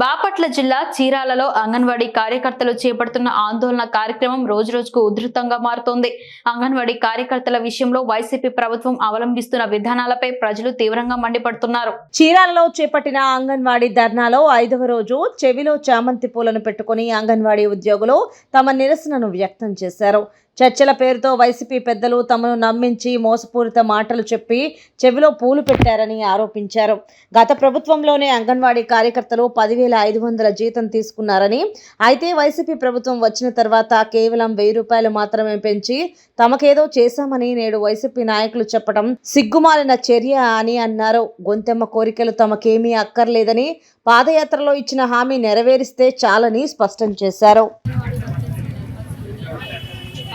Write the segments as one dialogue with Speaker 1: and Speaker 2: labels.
Speaker 1: బాపట్ల జిల్లా చీరాలలో అంగన్వాడీ కార్యకర్తలు చేపడుతున్న ఆందోళన కార్యక్రమం రోజురోజుకు ఉధృతంగా మారుతోంది. అంగన్వాడీ కార్యకర్తల విషయంలో వైసీపీ ప్రభుత్వం అవలంబిస్తున్న విధానాలపై ప్రజలు తీవ్రంగా మండిపడుతున్నారు.
Speaker 2: చీరాలలో చేపట్టిన అంగన్వాడీ ధర్నాలో ఐదవ రోజు చెవిలో చామంతి పూలను పెట్టుకుని అంగన్వాడీ ఉద్యోగులు తమ నిరసనను వ్యక్తం చేశారు. చర్చల పేరుతో వైసీపీ పెద్దలు తమను నమ్మించి మోసపూరిత మాటలు చెప్పి చెవిలో పూలు పెట్టారని ఆరోపించారు. గత ప్రభుత్వంలోనే అంగన్వాడీ కార్యకర్తలు పదివేల ఐదు వందల జీతం తీసుకున్నారని అయితే వైసీపీ ప్రభుత్వం వచ్చిన తర్వాత కేవలం వెయ్యి రూపాయలు మాత్రమే పెంచి తమకేదో చేశామని నేడు వైసీపీ నాయకులు చెప్పడం సిగ్గుమాలిన చర్య అని అన్నారు. గొంతెమ్మ కోరికలు తమకేమీ అక్కర్లేదని పాదయాత్రలో ఇచ్చిన హామీ నెరవేరిస్తే చాలని స్పష్టం చేశారు.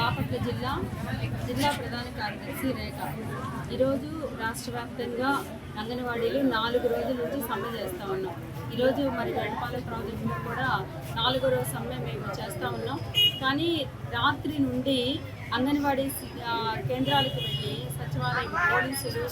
Speaker 3: బాపట్ల జిల్లా జిల్లా ప్రధాన కార్యదర్శి రేఖ. ఈరోజు రాష్ట్ర వ్యాప్తంగా అంగన్వాడీలు నాలుగు రోజుల నుంచి సమ్మె చేస్తూ ఉన్నాం. ఈరోజు మరి గడపాల ప్రాజెక్టులో కూడా నాలుగో రోజు సమ్మె మేము చేస్తూ ఉన్నాం. కానీ రాత్రి నుండి అంగన్వాడీ కేంద్రాలకు వెళ్ళి సచివాలయం పోలీసులు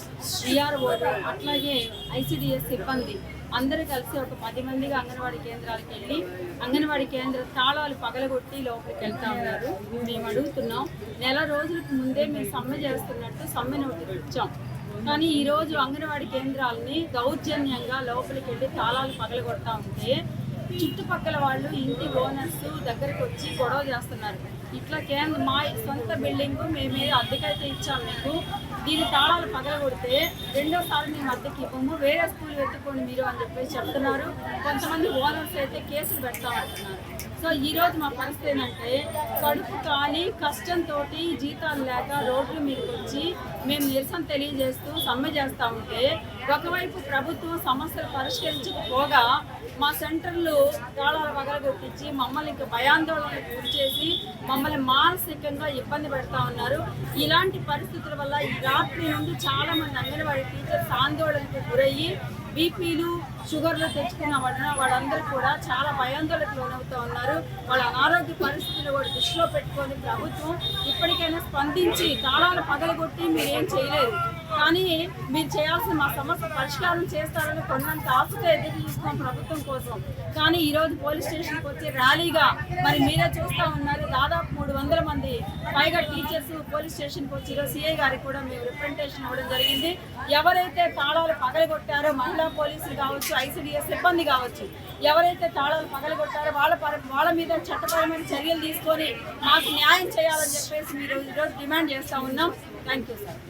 Speaker 3: డిఆర్ఓలు అట్లాగే ఐసిడిఎస్ సిబ్బంది అందరూ కలిసి ఒక పది మందిగా అంగన్వాడీ కేంద్రాలకు వెళ్ళి అంగన్వాడీ కేంద్ర తాళాలు పగలగొట్టి లోపలికి వెళ్తా ఉన్నారు. మేము అడుగుతున్నాం నెల రోజులకు ముందే మేము సమ్మె చేస్తున్నట్టు సమ్మె నోటీస్ ఇచ్చాం కానీ ఈ రోజు అంగన్వాడీ కేంద్రాలని దౌర్జన్యంగా లోపలికి వెళ్ళి తాళాలు పగలగొడతా ఉంటే చుట్టుపక్కల వాళ్ళు ఇంటి ఓనర్స్ దగ్గరకు వచ్చి గొడవ చేస్తున్నారు. ఇట్లా కేంద్ర మా సొంత బిల్డింగ్ మేమే అద్దెకైతే ఇచ్చాం మీకు. దీని తాళాలు పగలగొడితే రెండోసారి మేము అద్దెకి ఇవ్వము. వేరే స్కూల్ వెతుక్కోండి మీరు అని చెప్పేసి చెప్తున్నారు. కొంతమంది ఓనర్స్ అయితే కేసులు పెడతామంటున్నారు సో ఈ రోజు మా పరిస్థితి ఏంటంటే కడుపు కాలి కష్టంతో జీతాలు లేక రోడ్ల మీదకి వచ్చి మేము నిరసన తెలియజేస్తూ సమ్మె చేస్తూ ఉంటే ఒకవైపు ప్రభుత్వం సమస్యలు పరిష్కరించకపోగా మా సెంటర్లు తాళాల పగలగొట్టించి మమ్మల్ని ఇంకా భయాందోళనకు గురి చేసి మమ్మల్ని మానసికంగా ఇబ్బంది పెడతా ఉన్నారు. ఇలాంటి పరిస్థితుల వల్ల ఈ రాత్రి నుండి చాలా మంది అంగన్వాడీ టీచర్స్ ఆందోళనకు గురయ్యి బీపీలు షుగర్లు తెచ్చుకున్న వాళ్ళ వాళ్ళందరూ కూడా చాలా భయాందోళనకు లోనవుతూ ఉన్నారు. వాళ్ళ అనారోగ్య పరిస్థితులు కూడా దృష్టిలో పెట్టుకొని ప్రభుత్వం ఇప్పటికైనా స్పందించి తాళాలు పగలగొట్టి మీరేం చేయలేరు. కానీ మీరు చేయాల్సిన మా సమస్య పరిష్కారం చేస్తారని కొన్నంత ఆశతో ఎదురు చూస్తున్నాం ప్రభుత్వం కోసం. కానీ ఈరోజు పోలీస్ స్టేషన్కి వచ్చి ర్యాలీగా మరి మీరే చూస్తూ ఉన్నారు. దాదాపు మూడు వందల మంది పైగా టీచర్స్ పోలీస్ స్టేషన్కి వచ్చి ఈరోజు సిఐ గారికి కూడా మేము రిప్రజెంటేషన్ ఇవ్వడం జరిగింది. ఎవరైతే తాళాలు పగలగొట్టారో మహిళా పోలీసులు కావచ్చు ఐసీడీఎస్ సిబ్బంది కావచ్చు ఎవరైతే తాళాలు పగలగొట్టారో వాళ్ళ వాళ్ళ మీద చట్టపరమైన చర్యలు తీసుకొని మాకు న్యాయం చేయాలని చెప్పేసి మీరు ఈరోజు డిమాండ్ చేస్తూ ఉన్నాం. Thank you sir.